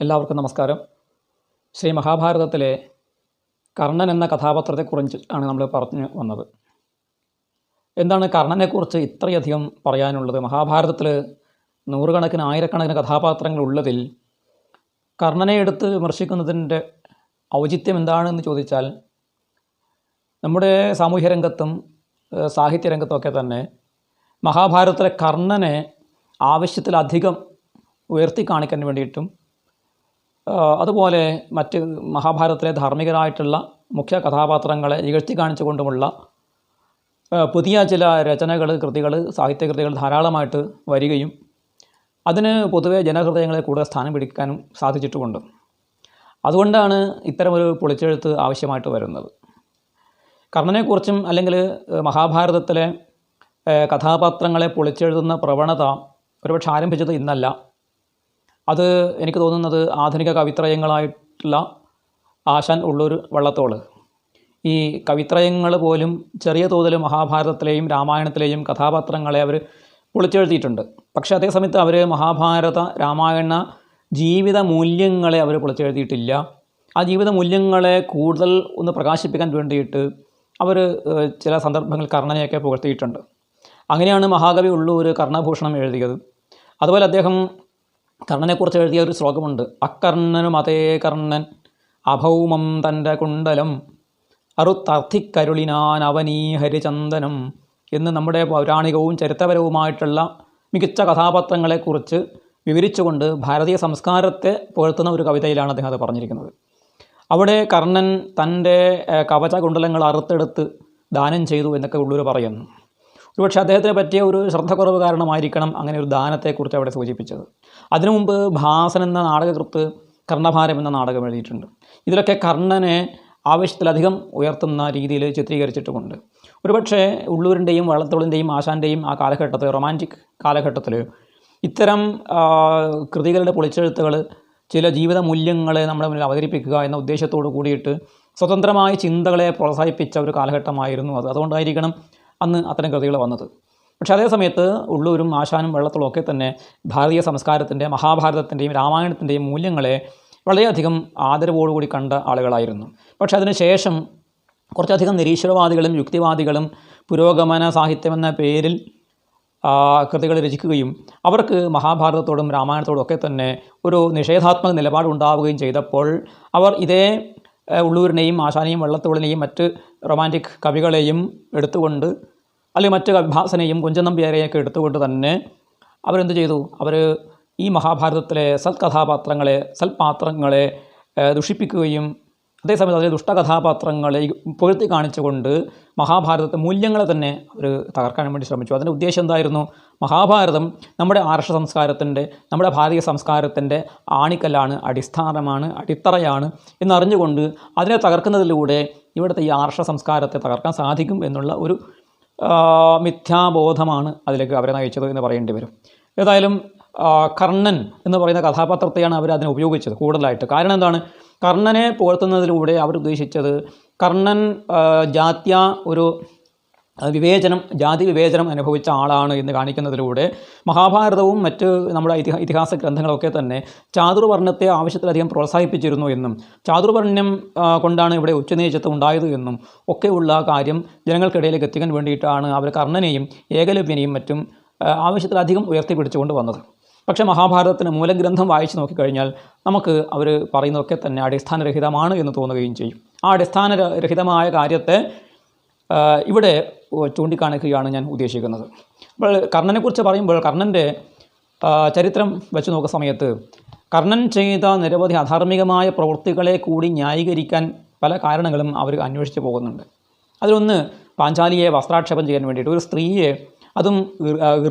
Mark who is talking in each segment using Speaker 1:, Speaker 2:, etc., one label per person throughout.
Speaker 1: എല്ലാവർക്കും നമസ്കാരം. ശ്രീ മഹാഭാരതത്തിലെ കർണൻ എന്ന കഥാപാത്രത്തെക്കുറിച്ച് ആണ് നമ്മൾ പറഞ്ഞു വന്നത്. എന്താണ് കർണനെക്കുറിച്ച് ഇത്രയധികം പറയാനുള്ളത്? മഹാഭാരതത്തിൽ നൂറുകണക്കിന് ആയിരക്കണക്കിന് കഥാപാത്രങ്ങൾ ഉള്ളതിൽ കർണനെ എടുത്ത് വിമർശിക്കുന്നതിന്റെ ഔചിത്യം എന്താണെന്ന് ചോദിച്ചാൽ നമ്മുടെ സാമൂഹ്യ രംഗത്തും സാഹിത്യരംഗത്തുമൊക്കെ തന്നെ മഹാഭാരതത്തിലെ കർണനെ ആവശ്യത്തിലധികം ഉയർത്തി കാണിക്കാൻ വേണ്ടിയിട്ടും അതുപോലെ മറ്റ് മഹാഭാരതത്തിലെ ധാർമ്മികരായിട്ടുള്ള മുഖ്യ കഥാപാത്രങ്ങളെ ഇകഴ്ത്തി കാണിച്ചുകൊണ്ടുമുള്ള പുതിയ ചില രചനകൾ കൃതികൾ സാഹിത്യകൃതികൾ ധാരാളമായിട്ട് വരികയും അതിന് പൊതുവെ ജനഹൃദയങ്ങളെ കൂടുതൽ സ്ഥാനം പിടിക്കാനും സാധിച്ചിട്ടുമുണ്ട്. അതുകൊണ്ടാണ് ഇത്തരമൊരു പൊളിച്ചെഴുത്ത് ആവശ്യമായിട്ട് വരുന്നത്. കർണനെക്കുറിച്ചും അല്ലെങ്കിൽ മഹാഭാരതത്തിലെ കഥാപാത്രങ്ങളെ പൊളിച്ചെഴുതുന്ന പ്രവണത ഒരുപക്ഷെ ആരംഭിച്ചത് ഇന്നല്ല. അത് എനിക്ക് തോന്നുന്നത് ആധുനിക കവിത്രയങ്ങളായിട്ടുള്ള ആശാൻ ഉള്ളൂർ വള്ളത്തോൾ. ഈ കവിത്രയങ്ങൾ പോലും ചെറിയ തോതിൽ മഹാഭാരതത്തിലെയും രാമായണത്തിലെയും കഥാപാത്രങ്ങളെ അവർ പൊളിച്ചെഴുത്തിയിട്ടുണ്ട് പക്ഷേ അതേസമയത്ത് അവർ മഹാഭാരത രാമായണ ജീവിത മൂല്യങ്ങളെ അവർ പൊളിച്ചെഴുതിയിട്ടില്ല. ആ ജീവിത മൂല്യങ്ങളെ കൂടുതൽ ഒന്ന് പ്രകാശിപ്പിക്കാൻ വേണ്ടിയിട്ട് അവർ ചില സന്ദർഭങ്ങളിൽ കർണനെയൊക്കെ പുകഴ്ത്തിയിട്ടുണ്ട്. അങ്ങനെയാണ് മഹാകവി ഉള്ളൂർ കർണഭൂഷണം എഴുതിയത്. അതുപോലെ അദ്ദേഹം കർണനെക്കുറിച്ച് എഴുതിയ ഒരു ശ്ലോകമുണ്ട്. അക്കർണനും അതേ കർണൻ അഭൗമം തന്റെ കുണ്ടലം അറുത്തർത്ഥിക്കരുളിനാൻ അവനീ ഹരിചന്ദനം എന്ന് നമ്മുടെ പൗരാണികവും ചരിത്രപരവുമായിട്ടുള്ള മികച്ച കഥാപാത്രങ്ങളെക്കുറിച്ച് വിവരിച്ചുകൊണ്ട് ഭാരതീയ സംസ്കാരത്തെ പുകഴ്ത്തുന്ന ഒരു കവിതയിലാണ് അദ്ദേഹം അത് പറഞ്ഞിരിക്കുന്നത്. അവിടെ കർണൻ തന്റെ കവച കുണ്ടലങ്ങൾ അറുത്തെടുത്ത് ദാനം ചെയ്തു എന്നൊക്കെ ഉള്ളൂർ പറയുന്നു ഒരുപക്ഷെ അദ്ദേഹത്തിന് പറ്റിയ ഒരു ശ്രദ്ധക്കുറവ് കാരണമായിരിക്കണം അങ്ങനെ ഒരു ദാനത്തെക്കുറിച്ച് അവിടെ സൂചിപ്പിച്ചത്. അതിനു മുമ്പ് ഭാസൻ എന്ന നാടകകൃത്ത് കർണഭാരം എന്ന നാടകം എഴുതിയിട്ടുണ്ട്. ഇതിലൊക്കെ കർണനെ ആവശ്യത്തിലധികം ഉയർത്തുന്ന രീതിയിൽ ചിത്രീകരിച്ചിട്ടുമുണ്ട്. ഒരുപക്ഷേ ഉള്ളൂരിന്റെയും വള്ളത്തോളിന്റെയും ആശാന്റെയും ആ കാലഘട്ടത്തിൽ റൊമാന്റിക് കാലഘട്ടത്തിൽ ഇത്തരം കൃതികളുടെ പൊളിച്ചെഴുത്തുകൾ ചില ജീവിത മൂല്യങ്ങളെ നമ്മുടെ മുന്നിൽ അവതരിപ്പിക്കുക എന്ന ഉദ്ദേശത്തോട് കൂടിയിട്ട് സ്വതന്ത്രമായ ചിന്തകളെ പ്രോത്സാഹിപ്പിച്ച ഒരു കാലഘട്ടമായിരുന്നു അത്. അതുകൊണ്ടായിരിക്കണം അന്ന് അത്തരം കൃതികൾ വന്നത്. പക്ഷേ അതേ സമയത്ത് ഉള്ളൂരും ആശാനും വെള്ളത്തോളും ഒക്കെ തന്നെ ഭാരതീയ സംസ്കാരത്തിന്റെ മഹാഭാരതത്തിന്റെയും രാമായണത്തിന്റെയും മൂല്യങ്ങളെ വളരെയധികം ആദരവോടുകൂടി കണ്ട ആളുകളായിരുന്നു. പക്ഷേ അതിനുശേഷം കുറച്ചധികം നിരീശ്വരവാദികളും യുക്തിവാദികളും പുരോഗമന സാഹിത്യം എന്ന പേരിൽ കൃതികൾ രചിക്കുകയും അവർക്ക് മഹാഭാരതത്തോടും രാമായണത്തോടും ഒക്കെ തന്നെ ഒരു നിഷേധാത്മക നിലപാടുണ്ടാവുകയും ചെയ്തപ്പോൾ അവർ ഇതേ ഉള്ളൂരിനെയും ആശാനെയും വള്ളത്തോളിനെയും മറ്റ് റൊമാന്റിക് കവികളെയും എടുത്തുകൊണ്ട് അല്ലെങ്കിൽ മറ്റ് കവിഭാസനെയും കുഞ്ചനമ്പ്യാരെയൊക്കെ എടുത്തുകൊണ്ട് തന്നെ അവരെന്ത് ചെയ്തു? അവർ ഈ മഹാഭാരതത്തിലെ സൽകഥാപാത്രങ്ങളെ സൽപാത്രങ്ങളെ ദുഷിപ്പിക്കുകയും അതേസമയത്ത് അതിലെ ദുഷ്ടകഥാപാത്രങ്ങളെ പുകഴ്ത്തി കാണിച്ചുകൊണ്ട് മഹാഭാരതത്തെ മൂല്യങ്ങളെ തന്നെ അവർ തകർക്കാൻ വേണ്ടി ശ്രമിച്ചു. അതിന്റെ ഉദ്ദേശം എന്തായിരുന്നു? മഹാഭാരതം നമ്മുടെ ആർഷ സംസ്കാരത്തിന്റെ നമ്മുടെ ഭാരതീയ സംസ്കാരത്തിന്റെ ആണിക്കല്ലാണ് അടിസ്ഥാനമാണ് അടിത്തറയാണ് എന്നറിഞ്ഞുകൊണ്ട് അതിനെ തകർക്കുന്നതിലൂടെ ഇവിടുത്തെ ഈ ആർഷ സംസ്കാരത്തെ തകർക്കാൻ സാധിക്കും എന്നുള്ള ഒരു മിഥ്യാബോധമാണ് അതിലേക്ക് അവരെ നയിച്ചത് എന്ന് പറയേണ്ടി വരും. ഏതായാലും കർണൻ എന്ന് പറയുന്ന കഥാപാത്രത്തെയാണ് അവർ അതിനെ ഉപയോഗിച്ചത് കൂടുതലായിട്ട്. കാരണം എന്താണ്? കർണനെ പുകഴ്ത്തുന്നതിലൂടെ അവർ ഉദ്ദേശിച്ചത് കർണൻ ജാത്യ ഒരു വിവേചനം ജാതി വിവേചനം അനുഭവിച്ച ആളാണ് എന്ന് കാണിക്കുന്നതിലൂടെ മഹാഭാരതവും മറ്റ് നമ്മുടെ ഇതിഹാ ഇതിഹാസ ഗ്രന്ഥങ്ങളൊക്കെ തന്നെ ചാതുർവർണത്തെ ആവശ്യത്തിലധികം പ്രോത്സാഹിപ്പിച്ചിരുന്നു എന്നും ചാതുർവർണ്യം കൊണ്ടാണ് ഇവിടെ ഉച്ചനീചത്വം ഉണ്ടായത് എന്നും ഒക്കെയുള്ള കാര്യം ജനങ്ങൾക്കിടയിലേക്ക് എത്തിക്കാൻ വേണ്ടിയിട്ടാണ് അവർ കർണനെയും ഏകലവ്യനെയും മറ്റും ആവശ്യത്തിലധികം ഉയർത്തിപ്പിടിച്ചുകൊണ്ട് വന്നത്. പക്ഷേ മഹാഭാരതത്തിന് മൂലഗ്രന്ഥം വായിച്ചു നോക്കിക്കഴിഞ്ഞാൽ നമുക്ക് അവർ പറയുന്നതൊക്കെ തന്നെ അടിസ്ഥാനരഹിതമാണ് എന്ന് തോന്നുകയും ചെയ്യും. ആ അടിസ്ഥാനരഹിതമായ കാര്യത്തെ ഇവിടെ ചൂണ്ടിക്കാണിക്കുകയാണ് ഞാൻ ഉദ്ദേശിക്കുന്നത്. അപ്പോൾ കർണനെക്കുറിച്ച് പറയുമ്പോൾ കർണന്റെ ചരിത്രം വെച്ച് നോക്കുന്ന സമയത്ത് കർണൻ ചെയ്ത നിരവധി അധാർമികമായ പ്രവൃത്തികളെ കൂടി ന്യായീകരിക്കാൻ പല കാരണങ്ങളും അവർ അന്വേഷിച്ച് പോകുന്നുണ്ട്. അതിലൊന്ന് പാഞ്ചാലിയെ വസ്ത്രാക്ഷേപം ചെയ്യാൻ വേണ്ടിയിട്ട് ഒരു സ്ത്രീയെ അതും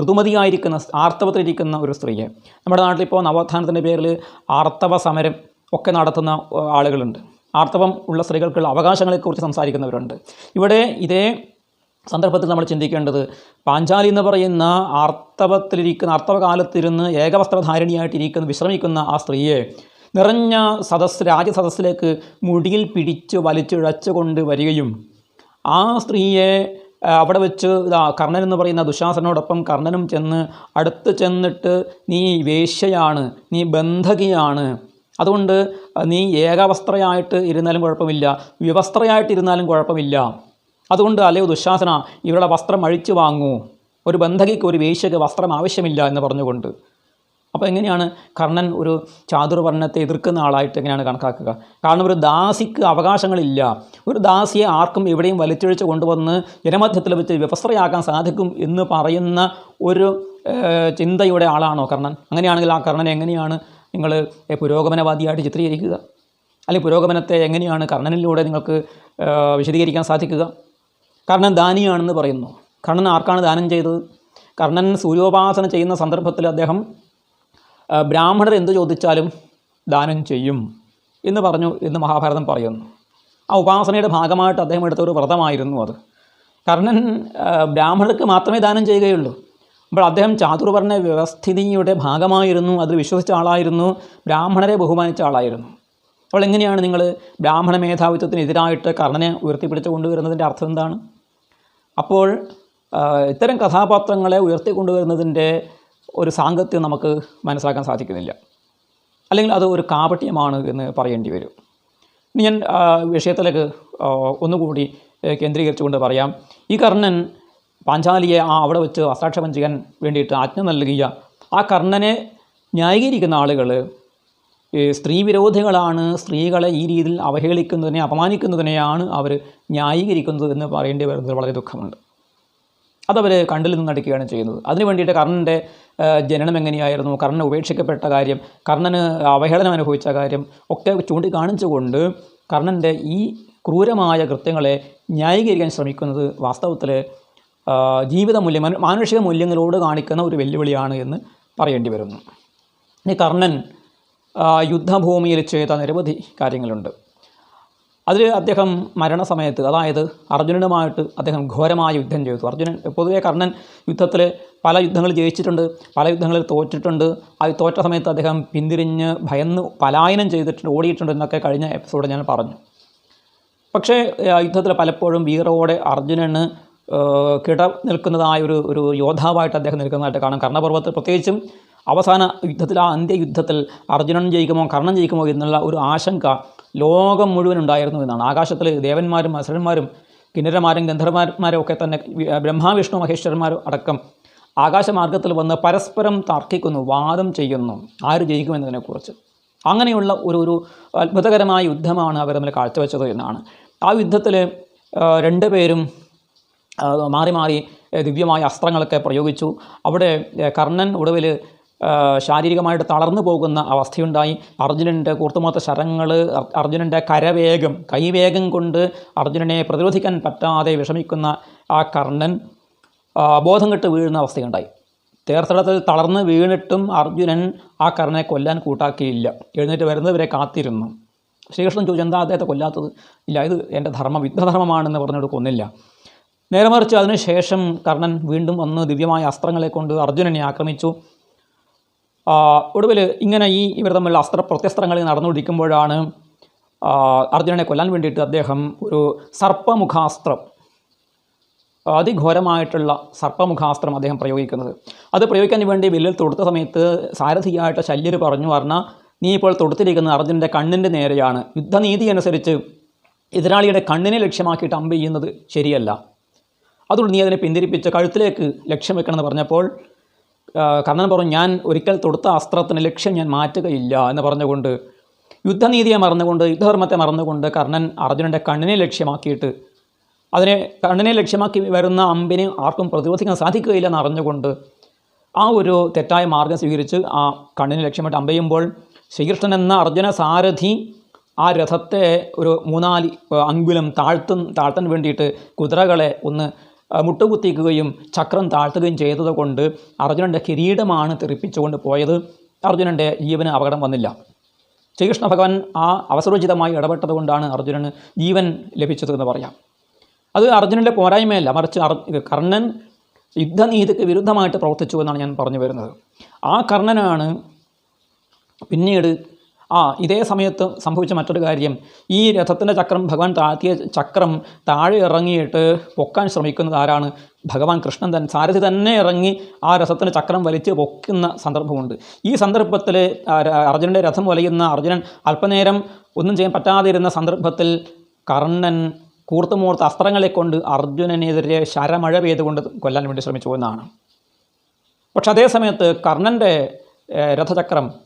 Speaker 1: ഋതുമതിയായിരിക്കുന്ന ആർത്തവത്തിലിരിക്കുന്ന ഒരു സ്ത്രീയെ. നമ്മുടെ നാട്ടിലിപ്പോൾ നവോത്ഥാനത്തിന്റെ പേരിൽ ആർത്തവ സമരം ഒക്കെ നടത്തുന്ന ആളുകളുണ്ട്. ആർത്തവം ഉള്ള സ്ത്രീകൾക്കുള്ള അവകാശങ്ങളെക്കുറിച്ച് സംസാരിക്കുന്നവരുണ്ട്. ഇവിടെ ഇതേ സന്ദർഭത്തിൽ നമ്മൾ ചിന്തിക്കേണ്ടത് പാഞ്ചാലി എന്ന് പറയുന്ന ആർത്തവത്തിലിരിക്കുന്ന ആർത്തവകാലത്തിരുന്ന് ഏകവസ്ത്രധാരിണിയായിട്ടിരിക്കുന്ന വിശ്രമിക്കുന്ന ആ സ്ത്രീയെ നിറഞ്ഞ സദസ് രാജസദസ്സിലേക്ക് മുടിയിൽ പിടിച്ച് വലിച്ചിഴച്ചു കൊണ്ട് വരികയും ആ സ്ത്രീയെ അവിടെ വെച്ച് ഇതാ കർണൻ എന്ന് പറയുന്ന ദുശാസനോടൊപ്പം കർണനും ചെന്ന് അടുത്ത് ചെന്നിട്ട് നീ വേശ്യയാണ് നീ ബന്ധകിയാണ്. അതുകൊണ്ട് നീ ഏകവസ്ത്രയായിട്ട് ഇരുന്നാലും കുഴപ്പമില്ല വ്യവസ്ത്രയായിട്ട് ഇരുന്നാലും കുഴപ്പമില്ല. അതുകൊണ്ട് അല്ലയോ ദുശാസന ഇവരുടെ വസ്ത്രം അഴിച്ചു വാങ്ങൂ. ഒരു ബന്ധകിക്ക് ഒരു വേശ്യക്ക് വസ്ത്രം ആവശ്യമില്ല എന്ന് പറഞ്ഞുകൊണ്ട്. അപ്പോൾ എങ്ങനെയാണ് കർണൻ ഒരു ചാതുർവർണത്തെ എതിർക്കുന്ന ആളായിട്ട് എങ്ങനെയാണ് കണക്കാക്കുക? കാരണം ഒരു ദാസിക്ക് അവകാശങ്ങളില്ല. ഒരു ദാസിയെ ആർക്കും എവിടെയും വലിച്ചൊഴിച്ച് കൊണ്ടുവന്ന് ജനമധ്യത്തിൽ വെച്ച് വ്യവസ്ഥയാക്കാൻ സാധിക്കും എന്ന് പറയുന്ന ഒരു ചിന്തയുടെ ആളാണോ കർണൻ? അങ്ങനെയാണെങ്കിൽ ആ കർണനെ എങ്ങനെയാണ് നിങ്ങൾ പുരോഗമനവാദിയായിട്ട് ചിത്രീകരിക്കുക? അല്ലെങ്കിൽ പുരോഗമനത്തെ എങ്ങനെയാണ് കർണനിലൂടെ നിങ്ങൾക്ക് വിശദീകരിക്കാൻ സാധിക്കുക? കർണൻ ദാനിയാണെന്ന് പറയുന്നു. കർണൻ ആർക്കാണ് ദാനം ചെയ്തത്? കർണൻ സൂര്യോപാസന ചെയ്യുന്ന സന്ദർഭത്തിൽ അദ്ദേഹം ബ്രാഹ്മണർ എന്ത് ചോദിച്ചാലും ദാനം ചെയ്യും എന്ന് പറഞ്ഞു എന്ന് മഹാഭാരതം പറയുന്നു. ആ ഉപാസനയുടെ ഭാഗമായിട്ട് അദ്ദേഹം എടുത്ത ഒരു വ്രതമായിരുന്നു അത്. കർണൻ ബ്രാഹ്മണർക്ക് മാത്രമേ ദാനം ചെയ്യുകയുള്ളൂ. അപ്പോൾ അദ്ദേഹം ചാതുർവർണ വ്യവസ്ഥിതിയുടെ ഭാഗമായിരുന്നു അതിൽ വിശ്വസിച്ച ആളായിരുന്നു ബ്രാഹ്മണരെ ബഹുമാനിച്ച ആളായിരുന്നു. അപ്പോൾ എങ്ങനെയാണ് നിങ്ങൾ ബ്രാഹ്മണ മേധാവിത്വത്തിനെതിരായിട്ട് കർണനെ ഉയർത്തിപ്പിടിച്ച് കൊണ്ടുവരുന്നതിന്റെ അർത്ഥം എന്താണ്? അപ്പോൾ ഇത്തരം കഥാപാത്രങ്ങളെ ഉയർത്തിക്കൊണ്ടുവരുന്നതിന്റെ ഒരു സാങ്കത്യം നമുക്ക് മനസ്സിലാക്കാൻ സാധിക്കുന്നില്ല. അല്ലെങ്കിൽ അത് ഒരു കാപട്യമാണ് എന്ന് പറയേണ്ടി വരും. ഇനി ഞാൻ വിഷയത്തിലേക്ക് ഒന്നുകൂടി കേന്ദ്രീകരിച്ചു കേന്ദ്രീകരിച്ചുകൊണ്ട് പറയാം. ഈ കർണൻ പാഞ്ചാലിയെ ആ അവിടെ വെച്ച് വസ്ത്രാക്ഷേപം ചെയ്യാൻ വേണ്ടിയിട്ട് ആജ്ഞ നൽകിയ ആ കർണനെ ന്യായീകരിക്കുന്ന ആളുകൾ ഈ സ്ത്രീ വിരോധികളാണ് സ്ത്രീകളെ ഈ രീതിയിൽ അവഹേളിക്കുന്നതിനെ അപമാനിക്കുന്നതിനെയാണ് അവർ ന്യായീകരിക്കുന്നത് എന്ന് പറയേണ്ടി വരുന്നത്. വളരെ ദുഃഖമുണ്ട്. അതവർ കണ്ടിൽ നിന്നടിക്കുകയാണ് ചെയ്യുന്നത്. അതിനു വേണ്ടിയിട്ട് കർണന്റെ ജനനം എങ്ങനെയായിരുന്നു കർണൻ ഉപേക്ഷിക്കപ്പെട്ട കാര്യം കർണന് അവഹേളനം അനുഭവിച്ച കാര്യം ഒക്കെ ചൂണ്ടിക്കാണിച്ചുകൊണ്ട് കർണന്റെ ഈ ക്രൂരമായ കൃത്യങ്ങളെ ന്യായീകരിക്കാൻ ശ്രമിക്കുന്നത് വാസ്തവത്തിൽ ജീവിത മൂല്യം മാനുഷിക മൂല്യങ്ങളോട് കാണിക്കുന്ന ഒരു വെല്ലുവിളിയാണ് എന്ന് പറയേണ്ടി വരുന്നു. ഇനി കർണൻ യുദ്ധഭൂമിയിൽ ചെയ്ത നിരവധി കാര്യങ്ങളുണ്ട്. അതിൽ അദ്ദേഹം മരണസമയത്ത് അതായത് അർജുനനുമായിട്ട് അദ്ദേഹം ഘോരമായ യുദ്ധം ചെയ്തു. അർജുനൻ പൊതുവേ കർണൻ യുദ്ധത്തിൽ പല യുദ്ധങ്ങൾ ജയിച്ചിട്ടുണ്ട് പല യുദ്ധങ്ങളിൽ തോറ്റിട്ടുണ്ട്. ആ തോറ്റ സമയത്ത് അദ്ദേഹം പിന്തിരിഞ്ഞ് ഭയന്ന് പലായനം ചെയ്തിട്ടുണ്ട് ഓടിയിട്ടുണ്ട് എന്നൊക്കെ കഴിഞ്ഞ എപ്പിസോഡ് ഞാൻ പറഞ്ഞു. പക്ഷേ യുദ്ധത്തിൽ പലപ്പോഴും വീറോടെ അർജുനന് കിട നിൽക്കുന്നതായ ഒരു ഒരു യോദ്ധാവായിട്ട് അദ്ദേഹം നിൽക്കുന്നതായിട്ട് കാണാം. കർണപർവത്തിൽ പ്രത്യേകിച്ചും അവസാന യുദ്ധത്തിൽ ആ അന്ത്യയുദ്ധത്തിൽ അർജുനൻ ജയിക്കുമോ കർണൻ ജയിക്കുമോ എന്നുള്ള ഒരു ആശങ്ക ലോകം മുഴുവൻ ഉണ്ടായിരുന്നു എന്നാണ്. ആകാശത്തിൽ ദേവന്മാരും അസുരന്മാരും കിന്നരമാരും ഗന്ധർമാരും ഒക്കെ തന്നെ ബ്രഹ്മാവിഷ്ണു മഹേശ്വരന്മാരും അടക്കം ആകാശമാർഗത്തിൽ വന്ന് പരസ്പരം തർക്കിക്കുന്നു വാദം ചെയ്യുന്നു. ആര് ജയിക്കുമെന്നതിനെക്കുറിച്ച് അങ്ങനെയുള്ള ഒരു ഒരു അത്ഭുതകരമായ യുദ്ധമാണ് അവർ തമ്മിൽ കാഴ്ചവെച്ചത് എന്നാണ്. ആ യുദ്ധത്തിൽ രണ്ടു പേരും മാറി മാറി ദിവ്യമായ അസ്ത്രങ്ങളൊക്കെ പ്രയോഗിച്ചു. അവിടെ കർണൻ ഒടുവിൽ ശാരീരികമായിട്ട് തളർന്നു പോകുന്ന അവസ്ഥയുണ്ടായി. അർജുനന്റെ കൂർത്തുമൊത്ത ശരങ്ങൾ അർജുനന്റെ കരവേഗം കൈവേഗം കൊണ്ട് അർജുനനെ പ്രതിരോധിക്കാൻ പറ്റാതെ വിഷമിക്കുന്ന ആ കർണൻ ബോധം കെട്ട് വീഴുന്ന അവസ്ഥയുണ്ടായി. തേർത്തടത്തിൽ തളർന്ന് വീണിട്ടും അർജുനൻ ആ കർണനെ കൊല്ലാൻ കൂട്ടാക്കിയില്ല. എഴുന്നേറ്റ് വരുന്നവരെ കാത്തിരുന്നു. ശ്രീകൃഷ്ണൻ ചോദിച്ചു എന്താ അദ്ദേഹത്തെ കൊല്ലാത്തത്? ഇല്ല ഇത് എന്റെ ധർമ്മം യുദ്ധധർമ്മമാണെന്ന് പറഞ്ഞിട്ട് കൊന്നില്ല. നേരെ മറിച്ച് അതിനുശേഷം കർണൻ വീണ്ടും വന്ന് ദിവ്യമായ അസ്ത്രങ്ങളെ കൊണ്ട് അർജുനനെ ആക്രമിച്ചു. ഒടുവിൽ ഇങ്ങനെ ഈ ഇവർ തമ്മിലുള്ള അസ്ത്ര പ്രത്യസ്ത്രങ്ങളിൽ നടന്നുകൊണ്ടിരിക്കുമ്പോഴാണ് അർജുനനെ കൊല്ലാൻ വേണ്ടിയിട്ട് അദ്ദേഹം ഒരു സർപ്പമുഖാസ്ത്രം അതിഘോരമായിട്ടുള്ള സർപ്പമുഖാസ്ത്രം അദ്ദേഹം പ്രയോഗിക്കുന്നത്. അത് പ്രയോഗിക്കാൻ വേണ്ടി വില്ലിൽ തൊടുത്ത സമയത്ത് സാരഥിയായിട്ട് ശല്യർ പറഞ്ഞു പറഞ്ഞാൽ നീ ഇപ്പോൾ തൊടുത്തിരിക്കുന്നത് അർജുനന്റെ കണ്ണിന്റെ നേരെയാണ്. യുദ്ധനീതി അനുസരിച്ച് എതിരാളിയുടെ കണ്ണിനെ ലക്ഷ്യമാക്കിയിട്ട് അമ്പ് ചെയ്യുന്നത് ശരിയല്ല. അതുകൊണ്ട് നീ അതിനെ പിന്തിരിപ്പിച്ച് കഴുത്തിലേക്ക് ലക്ഷ്യം വെക്കണമെന്ന് പറഞ്ഞപ്പോൾ കർണൻ പറഞ്ഞു ഞാൻ ഒരിക്കൽ തൊടുത്ത അസ്ത്രത്തിന് ലക്ഷ്യം ഞാൻ മാറ്റുകയില്ല എന്ന് പറഞ്ഞുകൊണ്ട് യുദ്ധനീതിയെ മറന്നുകൊണ്ട് യുദ്ധധർമ്മത്തെ മറന്നുകൊണ്ട് കർണൻ അർജുനന്റെ കണ്ണിനെ ലക്ഷ്യമാക്കിയിട്ട് അതിനെ കണ്ണിനെ ലക്ഷ്യമാക്കി വരുന്ന അമ്പിനെ ആർക്കും പ്രതിരോധിക്കാൻ സാധിക്കുകയില്ല എന്ന് അറിഞ്ഞുകൊണ്ട് ആ ഒരു തെറ്റായ മാർഗം സ്വീകരിച്ച് ആ കണ്ണിനെ ലക്ഷ്യമായിട്ട് അമ്പയുമ്പോൾ ശ്രീകൃഷ്ണൻ എന്ന അർജുന സാരഥി ആ രഥത്തെ ഒരു മൂന്നാൽ അങ്കുലം താഴ്ത്തും താഴ്ത്താൻ വേണ്ടിയിട്ട് കുതിരകളെ ഒന്ന് മുട്ടുകുത്തിക്കുകയും ചക്രം താഴ്ത്തുകയും ചെയ്തത് കൊണ്ട് അർജുനന്റെ കിരീടമാണ് തെറിപ്പിച്ചുകൊണ്ട് പോയത്. അർജുനന്റെ ജീവന് അപകടം വന്നില്ല. ശ്രീകൃഷ്ണ ഭഗവാൻ ആ അവസരോചിതമായി ഇടപെട്ടത് കൊണ്ടാണ് അർജുനന് ജീവൻ ലഭിച്ചത് എന്ന് പറയാം. അത് അർജുനന്റെ പോരായ്മയല്ല മറിച്ച് കർണൻ യുദ്ധനീതിക്ക് വിരുദ്ധമായിട്ട് പ്രവർത്തിച്ചു എന്നാണ് ഞാൻ പറഞ്ഞു വരുന്നത്. ആ കർണനാണ് പിന്നീട് ആ ഇതേ സമയത്ത് സംഭവിച്ച മറ്റൊരു കാര്യം. ഈ രഥത്തിന്റെ ചക്രം ഭഗവാൻ താഴ്ത്തിയ ചക്രം താഴെ ഇറങ്ങിയിട്ട് പൊക്കാൻ ശ്രമിക്കുന്നത് ആരാണ്? ഭഗവാൻ കൃഷ്ണൻ തന്നെ സാരഥി തന്നെ ഇറങ്ങി ആ രഥത്തിന്റെ ചക്രം വലിച്ച് പൊക്കുന്ന സന്ദർഭമുണ്ട്. ഈ സന്ദർഭത്തിൽ അർജുനന്റെ രഥം വലയുന്ന അർജുനൻ അല്പനേരം ഒന്നും ചെയ്യാൻ പറ്റാതിരുന്ന സന്ദർഭത്തിൽ കർണൻ കൂർത്തുമൂർത്ത അസ്ത്രങ്ങളെ കൊണ്ട് അർജുനനെതിരെ ശരമഴ പെയ്തുകൊണ്ട് കൊല്ലാൻ വേണ്ടി ശ്രമിച്ചു എന്നാണ് പക്ഷെ അതേ സമയത്ത് കർണന്റെ രഥചക്രം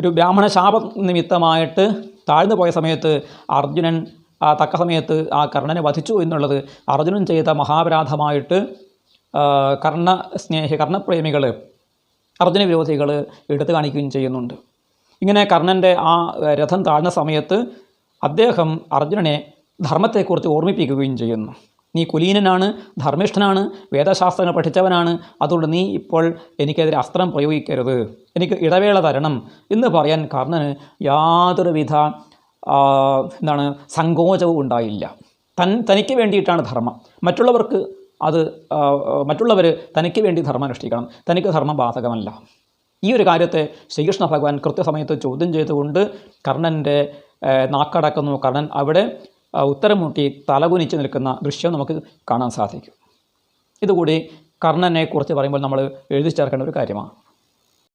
Speaker 1: ഒരു ബ്രാഹ്മണ ശാപം നിമിത്തമായിട്ട് താഴ്ന്നു പോയ സമയത്ത് അർജുനൻ ആ തക്ക സമയത്ത് ആ കർണനെ വധിച്ചു എന്നുള്ളത് അർജുനൻ ചെയ്ത മഹാപരാധമായിട്ട് കർണ സ്നേഹി കർണപ്രേമികൾ അർജുന വിരോധികൾ എടുത്തു കാണിക്കുകയും ചെയ്യുന്നുണ്ട്. ഇങ്ങനെ കർണന്റെ ആ രഥം താഴ്ന്ന സമയത്ത് അദ്ദേഹം അർജുനനെ ധർമ്മത്തെക്കുറിച്ച് ഓർമ്മിപ്പിക്കുകയും ചെയ്യുന്നു. നീ കുലീനനാണ് ധർമ്മിഷ്ഠനാണ് വേദശാസ്ത്രങ്ങൾ പഠിച്ചവനാണ്. അതുകൊണ്ട് നീ ഇപ്പോൾ എനിക്കെതിരെ അസ്ത്രം പ്രയോഗിക്കരുത്. എനിക്ക് ഇടവേള തരണം എന്ന് പറയാൻ കർണന് യാതൊരുവിധ എന്താണ് സങ്കോചവും ഉണ്ടായില്ല. തൻ തനിക്ക് വേണ്ടിയിട്ടാണ് ധർമ്മം. മറ്റുള്ളവർക്ക് അത് മറ്റുള്ളവർ തനിക്ക് വേണ്ടി ധർമ്മം അനുഷ്ഠിക്കണം. തനിക്ക് ധർമ്മം ബാധകമല്ല. ഈ ഒരു കാര്യത്തെ ശ്രീകൃഷ്ണ ഭഗവാൻ കൃത്യസമയത്ത് ചോദ്യം ചെയ്തുകൊണ്ട് കർണന്റെ നാക്കടക്കുന്നു. കർണൻ അവിടെ ആ, ഉത്തരം മുട്ടി തലകുനിച്ച് നിൽക്കുന്ന ദൃശ്യം നമുക്ക് കാണാൻ സാധിക്കും. ഇതുകൂടി കർണനെ കുറിച്ച് പറയുമ്പോൾ നമ്മൾ എഴുതി ചേർക്കേണ്ട ഒരു കാര്യമാണ്.